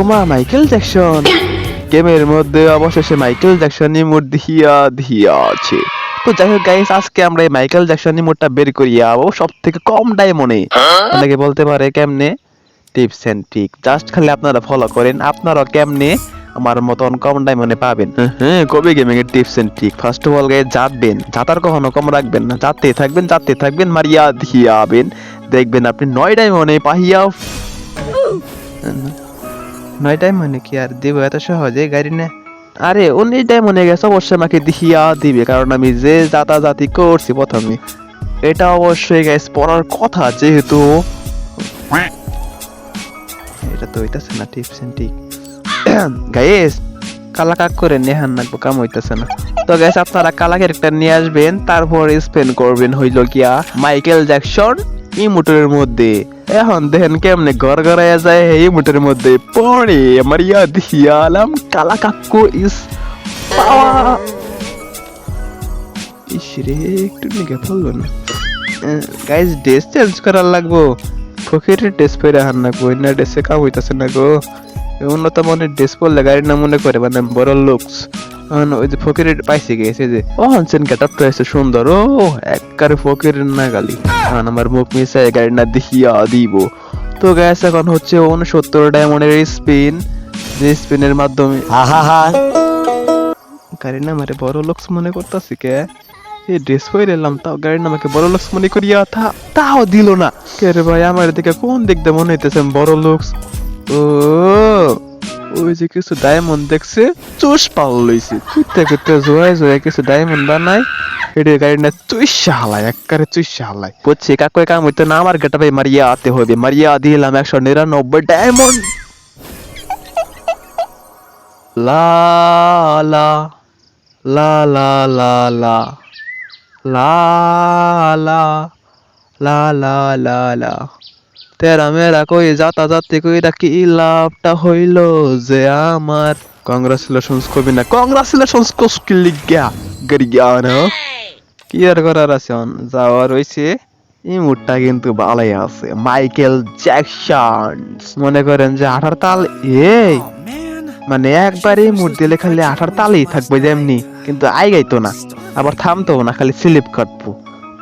ওমা, Michael Jackson. গেমের মধ্যে অবশেষে মাইকেল জ্যাকসন ইমোট দিয়া দিয়া আছে। তো যাই হোক গাইস আজকে আমরা এই মাইকেল জ্যাকসন ইমোটটা বের করিয়া ও সব থেকে কম ডায়মন্ডে। অনেকে বলতে পারে কেমনে? Tips and trick. জাস্ট খালি আপনারা ফলো করেন। আপনারা কেমনে আমার মতন কম ডায়মন্ডে পাবেন? হ্যাঁ কবে গেমিং এর tips and trick? First of all guys যাবেন যাতার কখনো কম রাখবেন না। যাতে থাকবেন যাতে থাকবেন, মারিয়া দিয়াবেন দেখবেন আপনি নয় ডায়মন্ডে পাহিয়া নয় ডায়মন্ডে কি আর দিব? এত সহজে গাড়ি না। আরে উনিশ ডায়মন্ডে গেছে অবশ্যই আমাকে দিয়া দিবে কারণ আমি যে যাতাযাতি করছি প্রথমে এটা অবশ্যই গাইস পড়ার কথা যেহেতু। এটা তো হইতাছে না টিপস এন্ড ট্রিক গাইস কালা কাক করে নেহান নাকবো কাম হইতাছে না। তো গাইস আপনারা কালা ক্যারেক্টার নিয়ে আসবেন তারপর স্পেন করবেন হইল গিয়া মাইকেল জ্যাকসন ইমোটের মধ্যে। এখন দেখেন কেমনে ঘর ঘরাইয়া যায় এই ইমোটের মধ্যে। পড়ে আমার ইয়া দিয়ালাম কালা কাকু ইস, পাওয়া। ইস রে, একটু নিকে না। গাইস ড্রেস চেঞ্জ করার লাগবো। ফকিরের ড্রেস পরে হান না গো না ড্রেসে কাম হইতাছে না গো। এই উন্নত মানের ড্রেস পরলে গাড়ির না মনে করে মানে বড় লুকস ওই যে ফকিরের পাইছে গেছে যে ও হানসেন গেটআপটা এসে সুন্দর ও একবারে ফকিরের না গালি। এখন আমার মুখ মিশায় গাড়ি না দেখিয়া দিব। তো গ্যাস এখন হচ্ছে উনসত্তর ডায়মন্ডের স্পিন যে স্পিনের মাধ্যমে গাড়ির নাম আরে বড় লোকস মনে করতেছি কে? এই ড্রেস পরে এলাম তাও গাড়ির নামাকে বড় লোকস মনে করিয়া তা তাও দিল না। কে রে ভাই আমার দিকে কোন দিক দিয়ে মনে হইতেছে বড় লোকস ও ওই যে কিছু ডায়মন্ড দেখছে চুষ পাল লইছে কুত্তে কুত্তে জোয়াই জোয়াই কিছু ডায়মন্ড বানাই এটা গাড়ি না চুইসা হালায় একবারে চুইসা হালায় বুঝছি কাকু কাম হইতো না আমার গেটাপে মারিয়া আতে হবে মারিয়া দিলাম একশো নিরানব্বই ডায়মন্ড লা লা লা লা লা লা লা লা লা লা লা লা তেরা মেরা কই যাতা যাতে কই কি লাভটা হইল যে আমার। কংগ্রাচুলেশনস কবি না কংগ্রাচুলেশনস কোস্কি লিগা না কি আর করার আছে? যাওয়ার হইছে এই মুডটা কিন্তু ভালোই আছে। মাইকেল জ্যাকসন মনে করেন যে আঠার তাল এই। মানে একবার এই মুড দিলে খালি আঠার তালেই থাকবে যেমনি। কিন্তু আই গাইতো না আবার থামতো না খালি স্লিপ কাটবো।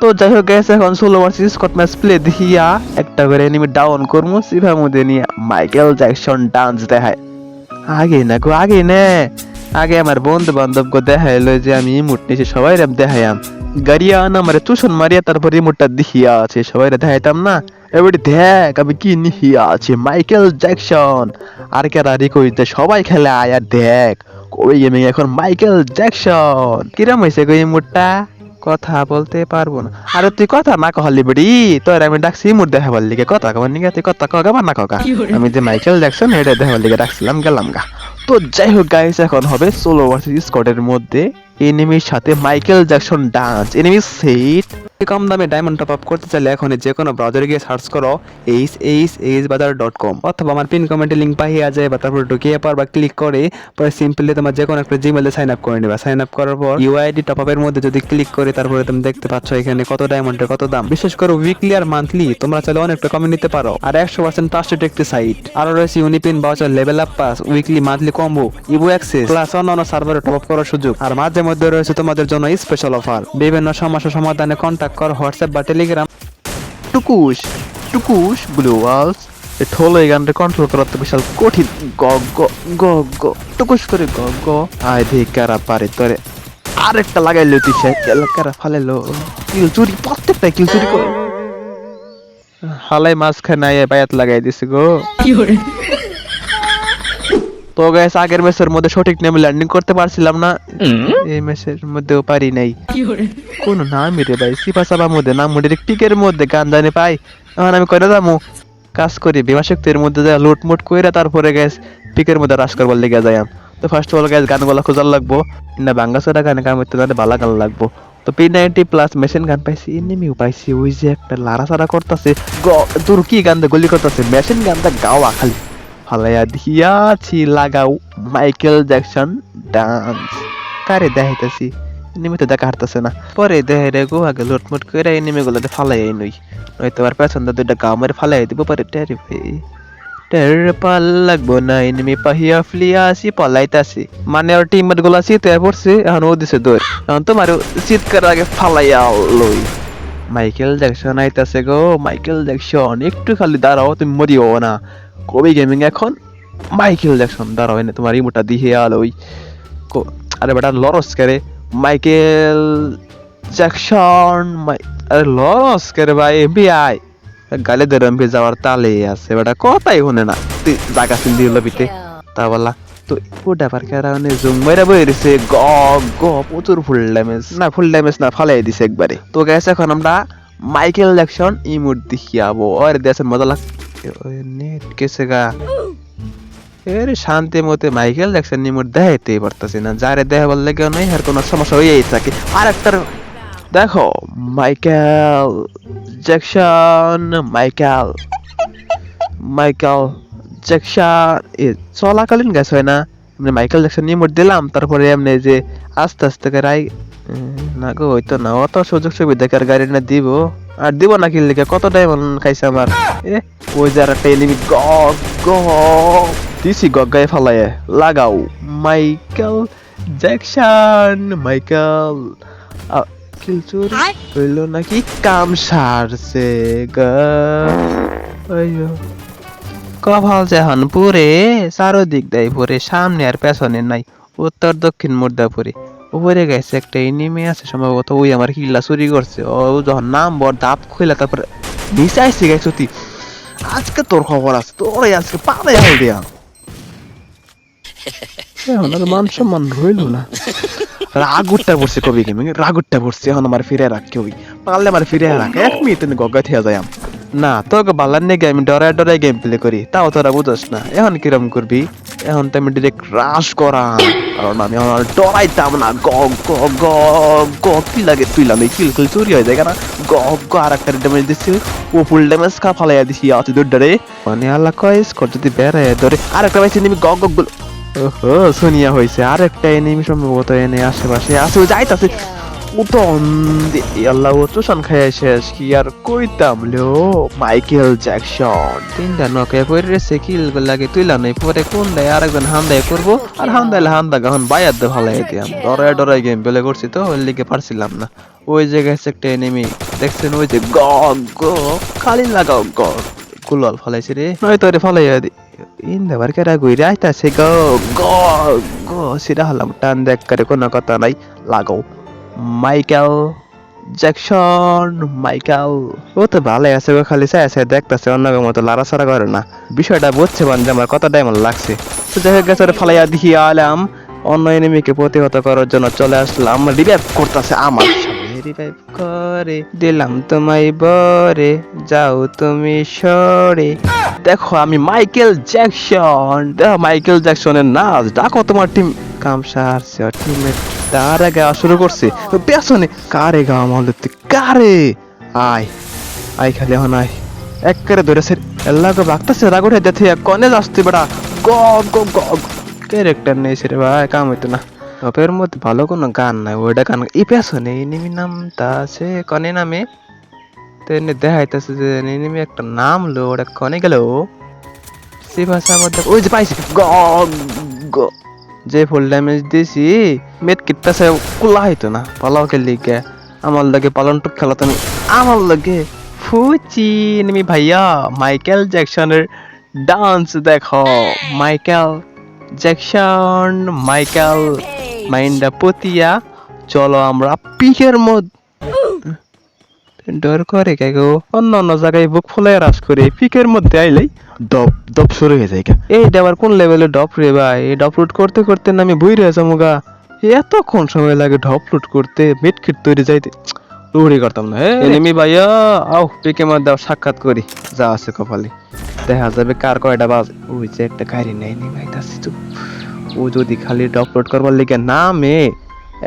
তো যাই হোক গেছে এখন ষোলো ভার্সেস স্কট ম্যাচ প্লে দেখিয়া একটা করে এনিমি ডাউন করব সিভার মধ্যে নিয়ে মাইকেল জ্যাকসন ডান্স দেখায়। আগে না গো, আগে নে। আগে আমার বন্ধু বান্ধব গো দেখাইলো যে আমি ইমুট নিয়েছি সবাই রে দেখাইয়াম। গাড়িয়া না আমার তুষন মারিয়া তারপর ইমুটটা দেখিয়া আছে, সবাই দেখাইতাম না? এবারে দেখ আমি কি নিহিয়া আছে মাইকেল জ্যাকসন আর কে রারি কইতে, সবাই খেলে আয় আর দেখ, কই গেমিং এখন মাইকেল জ্যাকসন কিরম হয়েছে গো ইমুটটা কথা বলতে পারব না। আরে তুই কথা না কহলি বড়ি তোর আমি ডাকছি মুড দেখাবার গে কথা কবার নিগে তুই কথা কগা বা না কগা আমি যে মাইকেল জ্যাকসন এটা দেখাবার লিগে ডাকছিলাম গেলাম গা। তো যাই হোক গাইস এখন হবে ষোলো ভার্সেস স্কোয়াডের মধ্যে। এনিমির সাথে Michael Jackson dance enemy set কম দামে ডায়মন্ড টপ আপ করতে চাইলে এখন যে কোনো ব্রাউজারে গিয়ে সার্চ করো H H H bazaar dot com অথবা আমার পিন কমেন্টে লিঙ্ক পাইয়া যায় বা তারপর ঢুকিয়ে পর বা ক্লিক করে পরে সিম্পলি তোমার যে কোনো একটা জিমেলে সাইন আপ করে নেবা। সাইন আপ করার পর ইউআইডি টপ আপের মধ্যে যদি ক্লিক করে, তারপরে তুমি দেখতে পাচ্ছ এখানে কত ডায়মন্ডের কত দাম। বিশেষ করে উইকলি আর মান্থলি তোমরা চাইলে অনেকটা কমে নিতে পারো। আর একশো পার্সেন্ট ট্রাস্টেড একটি সাইট আরও রয়েছে UniPin voucher level up pass weekly monthly combo evo access plus অন্যান্য সার্ভারে টপ আপ করার সুযোগ। আর মাঝে মধ্যে রয়েছে তোমাদের জন্য স্পেশাল অফার বিভিন্ন সমস্যা সমাধানে কন্ট্যাক্ট কর হোয়াটসঅ্যাপ বা টেলিগ্রাম টুকুস টুকুস ব্লু ওয়ালস এই ঠোলো এই গানটা কন্ট্রোল করা তো বিশাল কঠিন। গ গ গ গ। টুকুস করে গ গ। আয় দেখি কারা পারে তোরে। আরেকটা লাগাইলো তুই সে। কারা ফালাইলো কিল চুরি প্রত্যেকটা কিল চুরি করো। হালাই মাঝখানে আইয়ে বায়াত লাগাই দিছে গো। তো গ্যাস আগের ম্যাচের মধ্যে সঠিক নেমে ল্যান্ডিং করতে পারছিলাম না। এই ম্যাচের মধ্যেও পারি নাই। কোন নামই রে ভাই সিপা সাবার মধ্যে নাম মধ্যে টিকের মধ্যে গান জানি পাই। এখন আমি করে যাব কাজ করি বিমা শক্তির মধ্যে যা লুটমুট কইরা তারপরে গ্যাস পিকের মধ্যে রাস করবার লেগে যাই তো ফার্স্ট অফ অল গ্যাস গানগুলো খোঁজার লাগবো। না বাঙ্গাসোরা গানে কাম হইতে না ভালো গান লাগবো। তো P ninety plus machine gun পাইছি এনিমিও পাইছি ওই যে একটা লাড়াচাড়া করতেছে। তোর কি গান দিয়ে গুলি করতেছে? মেশিন গানটা গাওয়া খালি। ফালাইয়া দিয়াছি লাগাও, মাইকেল জ্যাকসন, ডান্স। কারে দেখাইতেছি? এনিমি তো দেখা হারতেছে না। পরে দেহে রে গো, আগে লুটমুট করে এনিমি গুলোতে ফালাই নই নয়তো আর পেছন দিয়ে দুইটা গাও মেরে ফালাই দিব, পরে টেরি ভাই টের পাল লাগবো না, এনিমি পাহিয়া ফ্লিয়া আসি, পলাইতাছি। মানে ওর টিমমেটগুলা শীত হয়ে পড়ছে, এখন ও দিছে দৌড়। এখন তোমার করার আগে ফালাইয়া লই। মাইকেল জ্যাকসন আইতাছে গো, মাইকেল জ্যাকসন, একটু খালি দাঁড়াও, তুমি মরিও না। কবি গেমিং এখন? মাইকেল জ্যাকসন দাঁড়াও এনে তোমার ইমোটা দিয়ে আলোই। ওই আরে বেটা লরস করে? মাইকেল জ্যাকসন আরে লরস করে ভাই এমবি আই গালে ধরে এমবি যাওয়ার তালে আছে বেটা, কথাই শুনে না। তুই জাগা চিন দিয়ে লবিতে তা। বলা, তো ওটা পার কারণে জুম মেরা বই রয়েছে গ গ, প্রচুর ফুল ড্যামেজ না ফুল ড্যামেজ না, ফালাই দিছে একবারে। তো গেছে এখন আমরা মাইকেল জ্যাকসন ইমোট দেখিয়াবো আর দেশের মজা লাগ শান্তি মতে মাইকেল জ্যাকসন ইমোট দেখাইতেই পারতাছি না। যারে দেখা বললে কেউ নেই, আর কোনো সমস্যা হয়েই থাকে। আর একটার দেখো, Michael Jackson, Michael. Michael Jackson, এ চলাকালীন গ্যাস হয় না। এমনি মাইকেল জ্যাকসন ইমোট দিলাম, তারপরে এমনি যে আস্তে আস্তে করে আই না গো হইতো না, অত সুযোগ সুবিধা কার গাড়ি না দিব? আর দিব না কি? লিখে কত টাইম খাইছে আমার? এ ওই যে একটা এলিমি গ গ দিছি গগায় ফালায় লাগাও। Michael Jackson Michael. কিলচুর হইল নাকি কাম সারছে গা? কপাল যেহন পুরে চারোদিক দেয় পুরে সামনে আর পেছনে নাই। উত্তর দক্ষিণ মুর্দাপুরে। উপরে গেছে একটা এনিমে আছে সম্ভবত ওই আমার কিল্লা চুরি করছে। ও যখন নাম বর দাপ খুইলা তারপরে নিচে আসছে গেছে তুই আজকে তোর খবর আছে তোর আজকে পাড়ে হাল দিয়া। এখন আর মান সম্মান রইল না। রাগুটটা পড়ছে কবি গেমিং রাগুটটা পড়ছে এখন আমার ফিরে রাখ কেউ পারলে আমার ফিরে রাখ এক মিনিট গগা থেকে যাই না, তোকে বালার নিয়ে আমি ডরায় ডরায় গেম প্লে করি। তাও তোরা বুঝস না, এখন কিরম করবি? এখন তো আমি ডিরেক্ট রাশ করা কারণ আমি এখন ডরাইতাম না। গ গ গ গ, কি লাগে তুই লাগে? কিল কিল চুরি হয়ে যায় না? গ গ আর একটা ড্যামেজ দিচ্ছি ও ফুল ড্যামেজ খা, ফালাইয়া দিছি দূর ডরে মানে আল্লাহ কয় স্কোর যদি বেড়ায় ধরে। আর একটা পাইছি নিমি গ গ গুলো ওহো, সোনিয়া হয়েছে আর একটা এনিমি সম্ভবত এনে আশেপাশে আছে। যাইতাছে। অন্ধে আল্লাহ ও খাইয়া শেষ কি আর কইতাম লো, মাইকেল জ্যাকসন। তিনটা নকে পরে রেছে কিল লাগে তুইলা নাই, পরে কোন দেয় আরেকজন হান্দাই করব? আর হান্দাইলে হান্দা গহন বাইয়ার দে ভালো দিয়াম। ডরায় ডরায় গেম প্লে করছি তো ওই লিগে পারছিলাম না। ওই জায়গায় হচ্ছে একটা এনিমি দেখছেন ওই যে গ গ, খালি লাগাও গ কুলল ফলাইছে রে নয় তোরে ফলাইয়া দি ইন্দা বার কেরা গুইরে আইতাছে গো গো গো, সিরা হলাম, টান দেখ করে কোনো কথা নাই, লাগাও। মাইকেল জ্যাকসন মাইকেল ও তো ভালো আছে ও খালি চাই আছে, দেখতেছে অন্য মতো লড়াছড়া করে না। বিষয়টা বুঝছে বান যে আমার কতটা এমন লাগছে। তো যাই হোক গেছে ফালাইয়া দিয়ে আলাম। অন্য এনিমিকে প্রতিহত করার জন্য চলে আসলাম। রিভাইভ করতেছে আমার। রিভাইভ করে দিলাম তোমায় বরে, যাও তুমি সরে। দেখো আমি মাইকেল জ্যাকসন। দেখো মাইকেল জ্যাকসনের নাচ, ডাকো তোমার টিম কাম সারছে টিমমেট তার আগে আওয়া শুরু করছে। পেছনে কারে গাওয়া মহলতে কারে? আয় আয় খালি এখন আয়। এক করে ধরেছে, এল্লা গো বাগতাছে রাগ উঠে দেখে কনে যাচ্ছে বেড়া গ গ গ ক্যারেক্টার নেই রে ভাই, কাম হইতো না। টপের মধ্যে ভালো কোনো গান নাই ওইটা গান এই পেছনে এনিমি নামটা আছে, কনে নামে। তো এনে দেখাইতেছে যে এনিমি একটা নাম লো ওটা কনে গেল। সে ভাষা মধ্যে ওই যে পাইছি, গ গ। যে ফুল ড্যামেজ দিছি মেট কিটটা কুলা হইতো না পালাও খেলি গে আমার লাগে পালন টুক খেলা তুমি, আমার লাগে ফুচি এনিমি ভাইয়া, মাইকেল জ্যাকসনের ডান্স দেখো। মাইকেল জ্যাকসন, মাইকেল মাইন্ডা পতিয়া চলো আমরা পিকের মধ্যে ডর করে কে গো? অন্য অন্য জায়গায় বুক ফুলাই রাস করে পিকের মধ্যে আইলেই ডপ ডপ শুরু হয়ে যায় এই আবার কোন লেভেলে ডপ রে ভাই? এই ডপ লুট করতে করতে না আমি বই রয়েছে মুগা এতক্ষণ সময় লাগে ডপ লুট করতে মিট খিট তৈরি যাইতে। উড়ি করতাম না এনিমি ভাইয়া আও পিকে মধ্যে সাক্ষাৎ করি। যা আছে কপালে। দেখা যাবে কার কয়টা বাজ। ওই যে একটা গাড়ি নেই নি ভাই তাসি তো। ও যদি খালি ডপ লুট করবার লিগে নামে,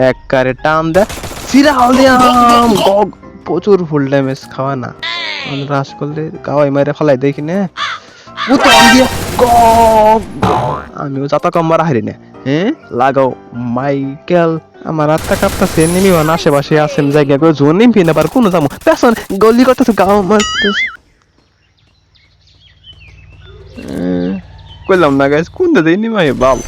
এক কারে টান দেয় সিরা হলিয়াম গগ প্রচুর ফুল ড্যামেজ খাওয়া না। রাস করলে গাওয়াই মারে ফেলাই দেখি না আমিও যত কম মারা হারি না। হ্যাঁ লাগাও মাইকেল। আমার আত্মা কাঁপতাছে, নিমিওয়ান আশেপাশে আছেন জায়গা করে জোন নিমপি না পার কোনো যাব পেছন, গলি করতেছে, গাও মারতেছে। করলাম না গাইজ কোন দাদা ইনি মাই বাপ